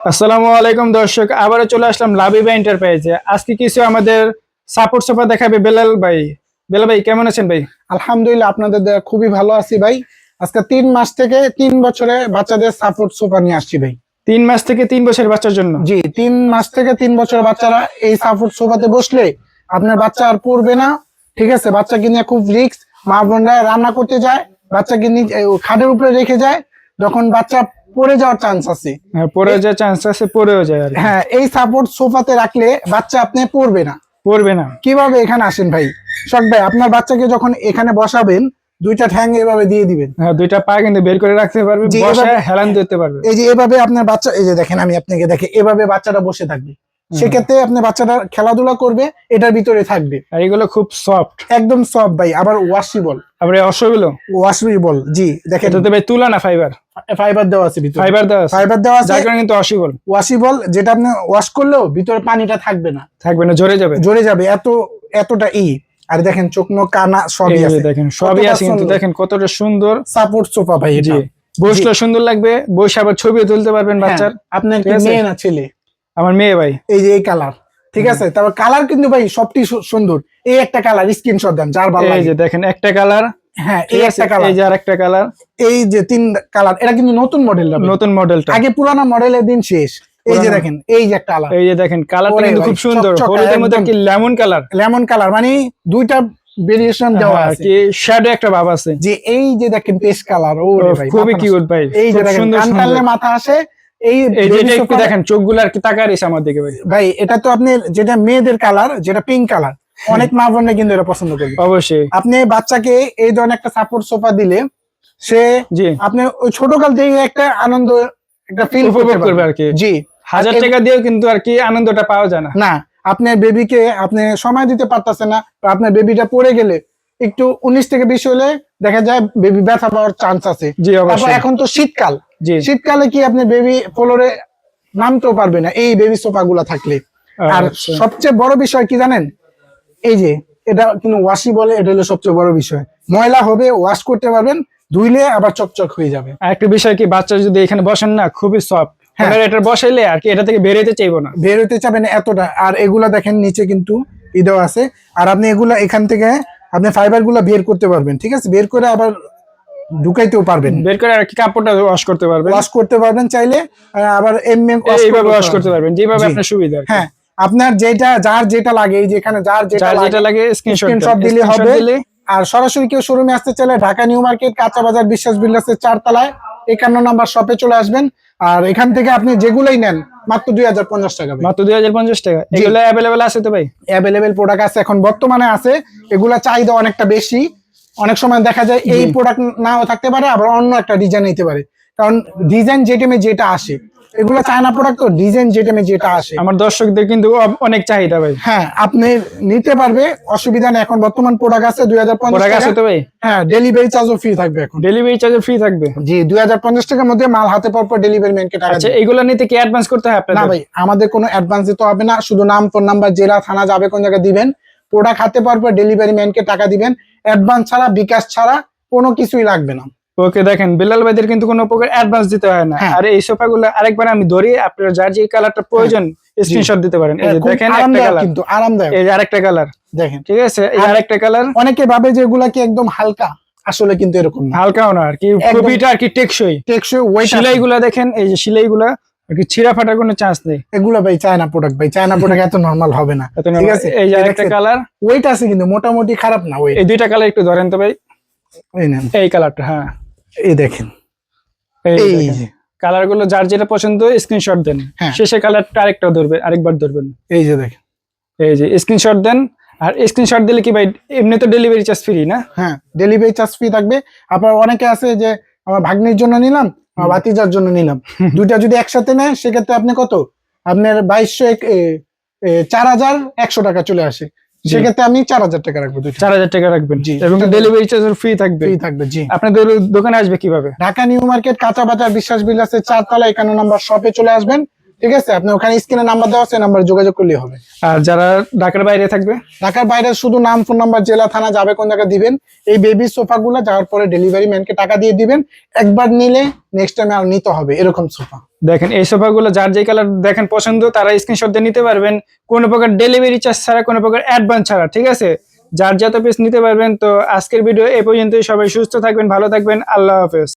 আসসালামু আলাইকুম দর্শক আবারও চলে আসলাম লাবিবা এন্টারপ্রাইজে আজকে কিছু আমাদের সাপোর্ট সোফা দেখাবে বেলাল ভাই। বেলাল ভাই কেমন আছেন ভাই? আলহামদুলিল্লাহ আপনাদের দ্বারা খুবই ভালো আছি ভাই। আজকে তিন মাস থেকে তিন বছরে বাচ্চাদের সাপোর্ট সোফা নিয়ে আসছি ভাই। তিন মাস থেকে তিন বছরের বাচ্চার জন্য? জি তিন মাস থেকে তিন বছরের বাচ্চারা এই সাপোর্ট সোফাতে বসলে আপনার বাচ্চা আর পড়বে না। ঠিক আছে বাচ্চাকে নিয়ে খুব রিক্স মা বোনরা রান্না করতে যায় বাচ্চাকে নিয়ে খাটের উপরে রেখে যায়। যখন বাচ্চা পড়ে যাওয়ার চান্স আছে। হ্যাঁ, পড়ে যাওয়ার চান্স আছে পড়েও যায় আর হ্যাঁ এই সাপোর্ট সোফাতে রাখলে বাচ্চা আপনি পড়বে না। পড়বে না। কীভাবে এখানে আসেন ভাই? শখ ভাই আপনার বাচ্চাকে যখন এখানে বসাবেন দুইটা ঠ্যাং এভাবে দিয়ে দিবেন। হ্যাঁ দুইটা পা কিন্তু বের করে রাখতে পারবে বসে হেলান দিতে পারবে। এই যে এভাবে আপনার বাচ্চা এই যে দেখেন আমি আপনাকে দেখে এভাবে বাচ্চাটা বসে থাকবে। সেক্ষেত্রে আপনি বাচ্চাটা খেলাধুলা করবে এটার ভিতরে থাকবে। আর এগুলো খুব সফট একদম সফট ভাই আবার ওয়াশিবল আবার অশ্বগুলো ওয়াশিবল জি দেখেন। এটাতে ভাই তুলা না ফাইবার ফাইবার দেওয়া আছে ভিতরে। ফাইবার দেওয়া আছে। ফাইবার দেওয়া আছে। যার কারণে কিন্তু অসিবল ওয়াশিবল যেটা আপনি ওয়াশ করলেও ভিতরে পানিটা থাকবে না। থাকবে না ঝরে যাবে। ঝরে যাবে এত এতটা ই। আর দেখেন চোখ মুখ কানা সবই আছে। দেখেন সবই আছে কিন্তু। দেখেন কতটা সুন্দর। সাপোর্ট সোফা ভাই জি। এটা বসলে সুন্দর লাগবে বসে আবার ছবিও তুলতে পারবেন হ্যাঁ, বাচ্চার। আপনার? মেয়ে না ছেলে? আমার মেয়ে ভাই। এই যে এই কালার ঠিক আছে? তারপর কালার কিন্তু ভাই সবটি সুন্দর। এই একটা কালার স্ক্রিনশট দেন যার ভালো এই যে দেখেন একটা কালার হ্যাঁ এই একটা কালার এই যে আরেকটা কালার এই যে তিন কালার এটা কিন্তু নতুন মডেল নতুন মডেলটা আগে পুরানা মডেলের দিন শেষ। এই যে দেখেন এই যে একটা কালার এই যে দেখেন কালারটা কিন্তু খুব সুন্দর। হলুদের মধ্যে কি লেমন কালার লেমন কালার মানে দুইটা ভেরিয়েশন দেওয়া আছে। কি শ্যাডো একটা ভাব আছে। যে এই যে দেখেন পেস্ট কালার ও ভাই খুবই কিউট ভাই এই যে দেখেন কান মাথা আসে এই একটু দেখেন চোখগুলো আর কি তাকায় রয়েছে আমার দিকে ভাই ভাই এটা তো আপনি যেটা মেয়েদের কালার যেটা পিঙ্ক কালার অনেক মা বোনরা কিন্তু এটা পছন্দ করবে। অবশ্যই। আপনি বাচ্চাকে এই ধরনের একটা সাপোর্ট সোফা দিলে সে আপনি ওই ছোটকাল থেকে একটা আনন্দ একটা ফিল উপভোগ করবে আর কি। জি। হাজার টাকা দিয়েও কিন্তু আর কি আনন্দটা পাওয়া যায় না। না আপনার বেবিকে আপনি সময় দিতে পারতেছেন না আপনার বেবিটা পড়ে গেলে একটু উনিশ থেকে বিশ হলে দেখা যায় বেবি ব্যথা পাওয়ার চান্স আছে। এখন তো শীতকাল শীতকালে কি আপনি বেবি ফ্লোরে নামতেও পারবে না? এই বেবি সোফা গুলা থাকলে। আর আচ্ছা। সবচেয়ে বড় বিষয় কি জানেন? এই যে এটা কিন্তু ওয়াশি বলে এটা হলো সবচেয়ে বড় বিষয়। ময়লা হবে ওয়াশ করতে পারবেন ধুইলে আবার চকচক হয়ে যাবে। আর একটা বিষয় কি বাচ্চা যদি এখানে বসেন না খুবই সফট হ্যাঁ। এটা বসাইলে আর কি এটা থেকে বেরোতে চাইব না। বের হতে চাবেন এতটা। আর এগুলা দেখেন নিচে কিন্তু ই আছে। আর আপনি এগুলা এখান থেকে আপনি ফাইবারগুলা বের করতে পারবেন ঠিক আছে? বের করে আবার ঢুকাইতেও পারবেন। বের করে আর কি কাপড়টা ওয়াশ করতে পারবেন। ওয়াশ করতে পারবেন চাইলে আবার wash এইভাবে ওয়াশ করতে পারবেন যেভাবে আপনার সুবিধা হ্যাঁ আপনার যেটা যার যেটা লাগে এই যেখানে যার যেটা লাগে যেটা লাগে স্ক্রিনশট স্ক্রিনশট দিলে হবে। আর সরাসরি কেউ শোরুমে আসতে চাইলে ঢাকা নিউ মার্কেট কাঁচা বাজার বিশ্বাস বিল্ডার্সের চারতলায় একান্ন নাম্বার শপে চলে আসবেন। আর এখান থেকে আপনি যেগুলোই নেন মাত্র দুই হাজার পঞ্চাশ টাকা মাত্র দুই হাজার পঞ্চাশ টাকা। এগুলো অ্যাভেলেবেল আছে তো ভাই? অ্যাভেলেবেল প্রোডাক্ট আছে এখন বর্তমানে আছে। এগুলা চাহিদা অনেকটা বেশি। অনেক সময় দেখা যায় এই প্রোডাক্ট নাও থাকতে পারে আবার অন্য একটা ডিজাইন নিতে পারে। কারণ ডিজাইন যেটেমে যেটা আসে এগুলো চায়না প্রোডাক্ট তো ডিজাইন যেটেমে যেটা আসে। আমার দর্শকদের কিন্তু অনেক চাহিদা ভাই। হ্যাঁ আপনি নিতে পারবে অসুবিধা নেই এখন বর্তমান প্রোডাক্ট আছে দুই হাজার প্রোডাক্ট আছে তো ভাই? হ্যাঁ ডেলিভারি চার্জও ফ্রি থাকবে এখন। ডেলিভারি চার্জ ফ্রি থাকবে? জি দুই হাজার পঞ্চাশ টাকার মধ্যে মাল হাতে পর পর ডেলিভারি ম্যানকে টাকা আচ্ছা দিবে। এগুলো নিতে কি অ্যাডভান্স করতে হয় না ভাই আমাদের কোনো অ্যাডভান্স দিতে হবে না শুধু নাম ফোন নাম্বার জেলা থানা যাবে কোন জায়গায় দিবেন। প্রোডাক্ট হাতে পাওয়ার পর ডেলিভারি ম্যানকে টাকা দিবেন। অ্যাডভান্স ছাড়া বিকাশ ছাড়া কোনো কিছুই লাগবে না। ওকে দেখেন বিলাল ভাইদের কিন্তু কোনো প্রকার অ্যাডভান্স দিতে হয় না। হ্যাঁ। আর এই সোফা গুলো আরেকবার আমি ধরি আপনার যার যে কালারটা প্রয়োজন স্ক্রিনশট দিতে পারেন। এই যে দেখেন একটা আরামদায়ক কালার কিন্তু আরামদায়ক। এই যে আরেকটা কালার দেখেন। ঠিক আছে এই আরেকটা কালার অনেকে ভাবে যে এগুলা কি একদম হালকা আসলে কিন্তু এরকম না। হালকাও না আর কি খুবইটা আর কি টেকসই। টেকসই ওই সেলাই গুলা দেখেন এই যে সেলাই গুলা আর কি ছিঁড়া ফাটার কোনো চান্স নেই। এগুলো ভাই চায়না প্রোডাক্ট ভাই। চায়না প্রোডাক্ট এত নরমাল হবে না। ঠিক আছে? এই যে আরেকটা কালার আছে কিন্তু মোটামুটি খারাপ না এই দুইটা কালার একটু ধরেন তো ভাই। এই নেন। এই কালারটা হ্যাঁ। এই দেখেন। এই এই যে। কালারগুলো যার যেটা পছন্দ স্ক্রিনশট দেন। হ্যাঁ। শেষে কালারটা আরেকটা ধরবে আরেকবার ধরবেন। এই যে দেখেন। এই যে স্ক্রিনশট দেন। আর স্ক্রিনশট দিলে কি ভাই এমনি তো ডেলিভারি চার্জ ফ্রি না? হ্যাঁ ডেলিভারি চার্জ ফ্রি থাকবে। আবার অনেকে আছে যে আমার ভাগ্নির জন্য নিলাম আমার ভাতিজার জন্য নিলাম। দুইটা যদি একসাথে নেয় সেক্ষেত্রে আপনি কত? আপনার বাইশশো চার হাজার একশো টাকা চলে আসে। সেক্ষেত্রে আমি চার হাজার টাকা রাখব চার হাজার টাকা রাখবেন। জি। এবং ডেলিভারি চার্জ ফ্রি থাকবে। ফ্রি থাকবে জি। আপনাদের দোকানে আসবে কীভাবে? ঢাকা নিউ মার্কেট কাঁচা বাজার বিশ্বাস বিলাসের চারতলা একান্ন নম্বর শপে চলে আসবেন। ঠিক আছে? আপনি ওখানে স্ক্রিনে নাম্বার দেওয়া আছে নাম্বার যোগাযোগ করলেই হবে। আর যারা ঢাকার বাইরে থাকবে? ঢাকার বাইরে শুধু নাম ফোন নাম্বার জেলা থানা যাবে কোন জায়গায় দিবেন। এই বেবি সোফা গুলো যাওয়ার পরে ডেলিভারি ম্যানকে টাকা দিয়ে দিবেন। একবার নিলে নেক্সট টাইমে আর নিতে হবে এরকম সোফা। দেখেন এই সোফাগুলো যার যে কালার দেখেন পছন্দ তারা স্ক্রিনশট দিয়ে নিতে পারবেন। কোনো প্রকার ডেলিভারি চার্জ ছাড়া কোনো প্রকার অ্যাডভান্স ছাড়া ঠিক আছে? যার যত পিস নিতে পারবেন তো আজকের ভিডিও এ পর্যন্তই। সবাই সুস্থ থাকবেন ভালো থাকবেন। আল্লাহ হাফেজ।